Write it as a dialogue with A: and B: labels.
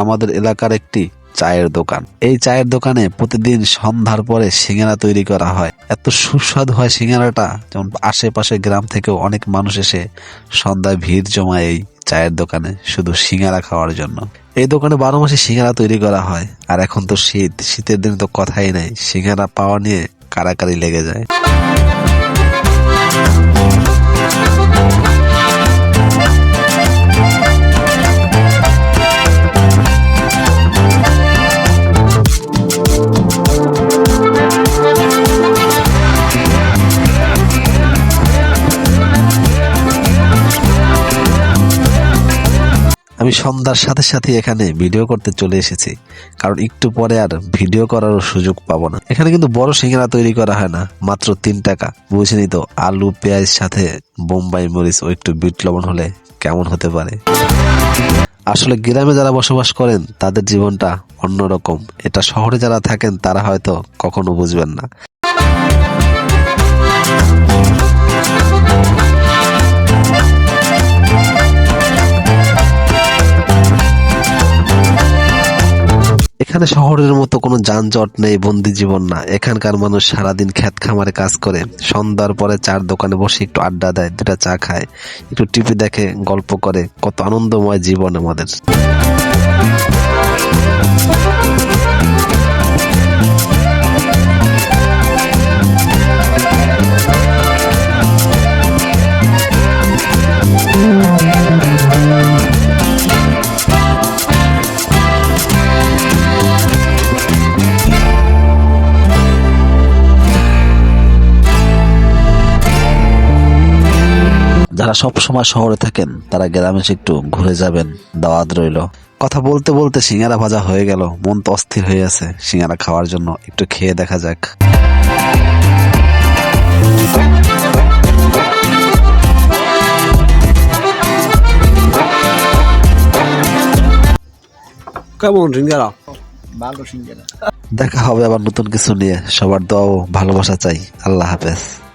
A: আমাদের এলাকার একটি চায়ের দোকান। এই চায়ের দোকানে প্রতিদিন সন্ধ্যার পরে সিঙ্গারা তৈরি করা হয়। এত সুস্বাদু হয় সিঙ্গারাটা, যেমন আশেপাশে গ্রাম থেকেও অনেক মানুষ এসে সন্ধ্যায় ভিড় জমায় এই চায়ের দোকানে শুধু সিঙ্গারা খাওয়ার জন্য। এই দোকানে বারো মাসে সিঙ্গারা তৈরি করা হয়, আর এখন তো শীত, শীতের দিনে তো কথাই নাই, সিঙ্গারা পাওয়া নিয়ে কারাকারি লেগে যায়। আমি সন্ধ্যার সাথে সাথে এখানে ভিডিও করতে চলে এসেছি। কারণ একটু পরে আর ভিডিও করারও সুযোগ পাবো না। এখানে কিন্তু বড় সিঙ্গারা তৈরি করা হয় না, মাত্র তিন টাকা। বুঝিনি তো, আলু, পেঁয়াজ সাথে বোম্বাই মরিচ ও একটু বিট লবণ হলে কেমন হতে পারে? আসলে গ্রামে যারা বসবাস করেন, তাদের জীবনটা অন্যরকম। এটা শহরে যারা থাকেন, তারা হয়তো কখনো বুঝবেন না। এখানে শহরের মতো কোনো যানজট নেই, বন্দি জীবন না। এখানকার মানুষ সারাদিন ক্ষেত খামারে কাজ করে। সন্ধ্যার পরে চার দোকানে বসে একটু আড্ডা দেয়, দুটা চা খায়, একটু টিভি দেখে গল্প করে। কত আনন্দময় জীবন আমাদের। যারা সব সময় শহরে থাকেন তারা গ্রামে এসে একটু ঘুরে যাবেন দাওয়াত রইল। কথা বলতে বলতে সিঙ্গারা ভাজা হয়ে গেল মন তো অস্থির হয়ে আছে সিঙ্গারা খাওয়ার জন্য একটু খেয়ে দেখা যাক।
B: কেমন সিঙ্গারা?
C: ভালো সিঙ্গারা।
A: দেখা হবে আবার নতুন কিছু নিয়ে। সবার দোয়া ভালোবাসা চাই। আল্লাহ হাফেজ।